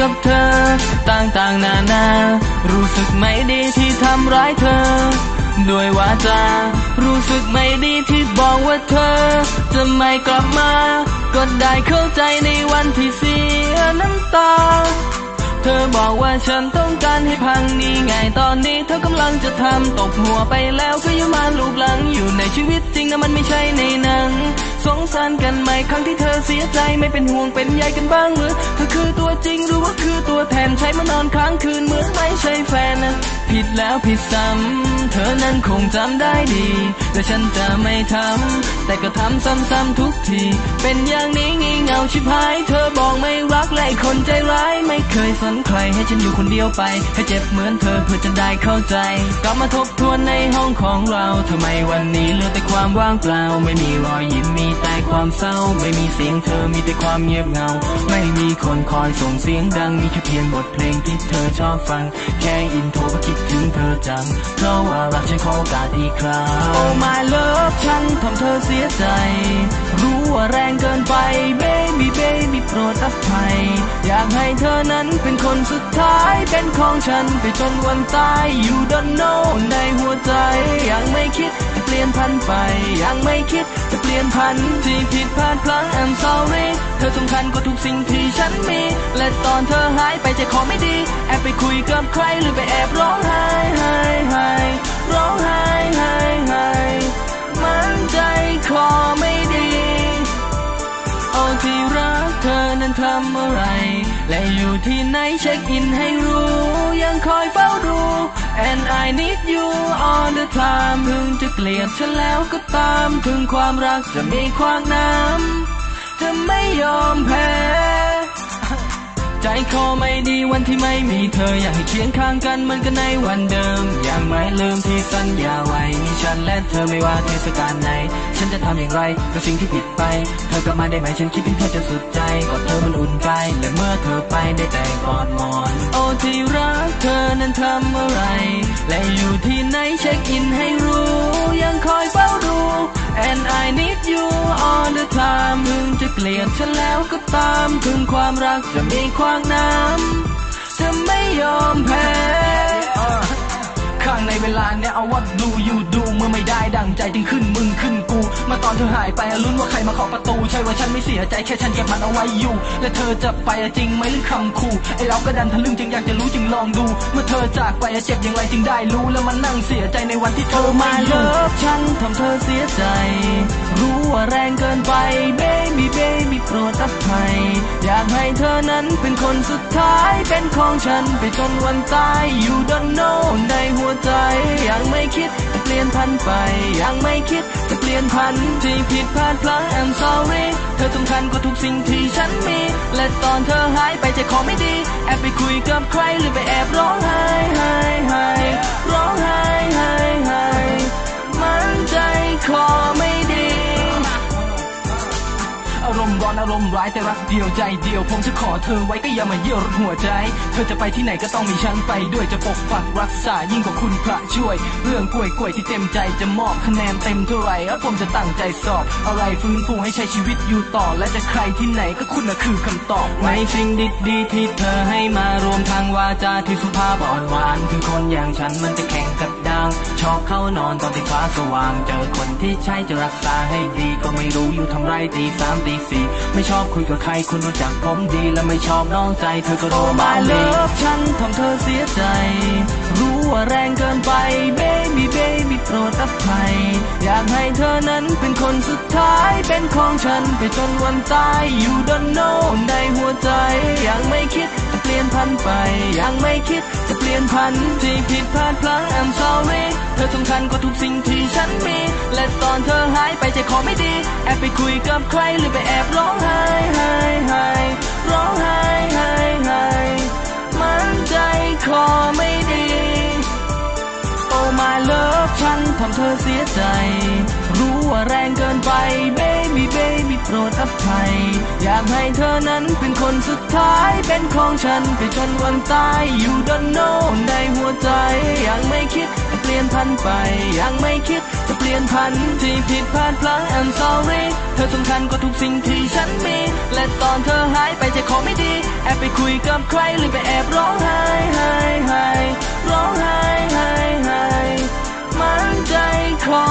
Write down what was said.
กับเธอ ต่างๆนานา รู้สึกไม่ดีที่ทำร้ายเธอ ด้วยวาจา รู้สึกไม่ดีที่บอกว่าเธอ จะไม่กลับมา ก็ได้เข้าใจในวันที่เสียน้ำตา เธอบอกว่าฉันต้องการให้พังนี่ไงตอนนี้เธอกำลังจะทำตกหัวไปแล้วก็ยังมาลูกหลังอยู่ในชีวิตจริงนะมันไม่ใช่ในหนังสงารกันไหมครั้งที่เธอเสียใจไม่เป็นห่วงเป็นใยกันบ้างหรือเธอคือตัวจริงหรือว่าคือตัวแทนใช้มานอนค้างคืนเหมือนไม่ใช่แฟนนะผิดแล้วผิดซ้ำเธอนั้นคงจำได้ดีและฉันจะไม่ทำแต่ก็ทำซ้ำๆทุกที เป็นอย่างนี้งี่เงาชิบหาย เธอบอกไม่รักและคนใจร้าย ไม่เคยสนใครให้ฉันอยู่คนเดียวไป ให้เจ็บเหมือนเธอเพื่อจะได้เข้าใจ กลับมาทบทวนในห้องของเราทำไมวันนี้เหลือแต่ความว่างเปล่า ไม่มีรอยยิ้มมีแต่ความเศร้า ไม่มีเสียงเธอมีแต่ความเงียบเหงา ไม่มีคนคอยส่งเสียงดังมีแค่เพียงบทเพลงที่เธอชอบฟัง แค่อินโทรก็คิดถึงเธอจังเพราะว่ารักฉันขอโอกาสอีกครั้ง Oh my love ฉันทำเธอเสียใจ รู้ว่าแรงเกินไป baby baby โปรดอภัย อยากให้เธอนั้นเป็นคนสุดท้ายเป็นของฉันไปจนวันตาย you don't know ในหัวใจ ยังไม่คิดจะเปลี่ยนพันไป ยังไม่คิด ลี่ยนพันที่ผิดพลาดพลั้ง I'm sorry เธอสำคัญกว่าทุกสิ่งที่ฉันมี และตอนเธอหายไปใจคอไม่ดี แอบไปคุยกับใครหรือไปำอะไร และอยู่ที่ไหนเช็คอินให้รู้ ยังคอยเฝ้าดู and I need you all the time ถึงจะเกลียดฉันแล้วก็ตามถึงความรักจะมีความน้ำจะไม่ยอมแพ้ ใจคอไม่ดีวันที่ไม่มีเธออยากให้เคียงข้างกันเหมันก็ในวันเดิมยังไม่ลืมที่สัญญาไว้มีฉันและเธอไม่ว่าเทศกาลไหน ฉันจะทำอย่างไรกับสิ่งที่ผิดไป เธอกลับมาได้ไหมฉันคิดถึงเธอจนสุดใจกอดเธอมันอุ่นใจและเมื่อเธอไปได้แต่กอดมอน โอ้ที่รักเธอนั้นทำอะไร และอยู่ที่ไหนเช็คอินให้รู้ ยังคอยเฝ้าดู and I need you all the time ถึงจะเกลียดฉันแล้วก็ตาม ถึงความรักจะมีขวางน้ำเธอไม่ยอมแพ้ ข้างในเวลาเนี่ยเอาวัดดูอยู่ดูเมื่อไม่ได้ดังใจจึงขึ้นมึงขึ้นกู มาตอนเธอหายไปลุ้นว่าใครมาเคาะประตู ใช่ว่าฉันไม่เสียใจแค่ฉันเก็บมันเอาไว้อยู่ และเธอจะไปจริงไหมหรือคำขู่ไอเราก็ดันทะลึ่งจึงอยากจะรู้จึงลองดู เมื่อเธอจากไปเจ็บอย่างไรจึงได้รู้แล้วมันนั่งเสียใจในวันที่เธอไม่มาอเลิยู่ฉันทำเธอเสียใจ รู้ว่าแรงเกินไป baby baby โปรดอภัยอยากให้เธอนั้นเป็นคนสุดท้ายเป็นของฉันไปจนวันตาย you don't know ใจ ยังไม่คิดจะเปลี่ยนพันไป ยังไม่คิดจะเปลี่ยนพันที่ผิดพลาดพลั้ง I'm sorry เธอสำคัญกว่าทุกสิ่งที่ฉันมี และตอนเธอหายไปใจคอไม่ดี แอบไปคุยกับใครหรือไปแอบร้องไห้ไห้ไห้ร้องไห้ไห้ไห้มันใจคอไม่ารมณ์ร้อนอารมณ์ร้ายแต่รักเดียวใจเดียวผมจะขอเธอไว้ก็อย่ามาเยี่ยวรถหัวใจ เธอจะไปที่ไหนก็ต้องมีฉันไปด้วยจะปกปักรักษายิ่งกว่าคุณพระช่วย เรื่องกล้วยกล้วยที่เต็มใจจะมอบคะแนนเต็มเท่าไหร่แล้วผมจะตั้งใจสอบ อะไรฟื้นฟูให้ใช้ชีวิตอยู่ต่อ และจะใครที่ไหนก็คุณน่ะคือคำตอบในสิ่งดีๆที่เธอให้มารวมทางวาจาที่สุภาพอ่อนหวานถึงค อย่างฉันมันจะแข่งกับดาวชอบเข้านอนตอนที่ฟ้าสว่าง เจอคนที่ใช่จะรักษาให้ดีก็ไม่รู้อยู่ทำไรตีสามตีสี่ไม่ชอบคุยกับใครคุณรู้จักผมดี และไม่ชอบน้องใจเธอก็โรมาเลยฉันทำเธอเสียใจ รู้ว่าแรงเกินไป baby baby โปรดอภัยอยากให้เธอนั้นเป็นคนสุดท้าย เป็นของฉันไปจนวันตาย you don't know ในหัวใจ ยังไม่คิดเปลี่ยนพันไป ยังไม่คิด ปลี่ยนพันที่ผิดพลาดพลั้ง I'm sorry เธอสำคัญกว่าทุกสิ่งที่ฉันมี และตอนเธอหายไปใจคอไม่ดี แอบไปคุยกับใครหรือไปแอบร้องไห้ไห้ไห้ร้องไห้ไห้ไห้มันใจคอไม่ดีโอ้ my love ฉันทำเธอเสียใจ รู้ว่าแรงเกินไป baby baby โปรดอภัย อยากให้เธอนั้นเป็นคนสุดท้ายเป็น ของฉันไปจนวันตาย you don't know ในหัวใจ ยังไม่คิดจะเปลี่ยนพันไป ยังไม่คิดจะเปลี่ยนพันที่ผิดพลาดพลั้ง I'm sorry เธอสำคัญกว่าทุกสิ่งที่ฉันมี และตอนเธอหายไปใจคอไม่ดี แอบไปคุยกับใครหรือไปแอบร้องไห้ไห้ไห้ร้องไห้ไห้ไห้มันใจคอ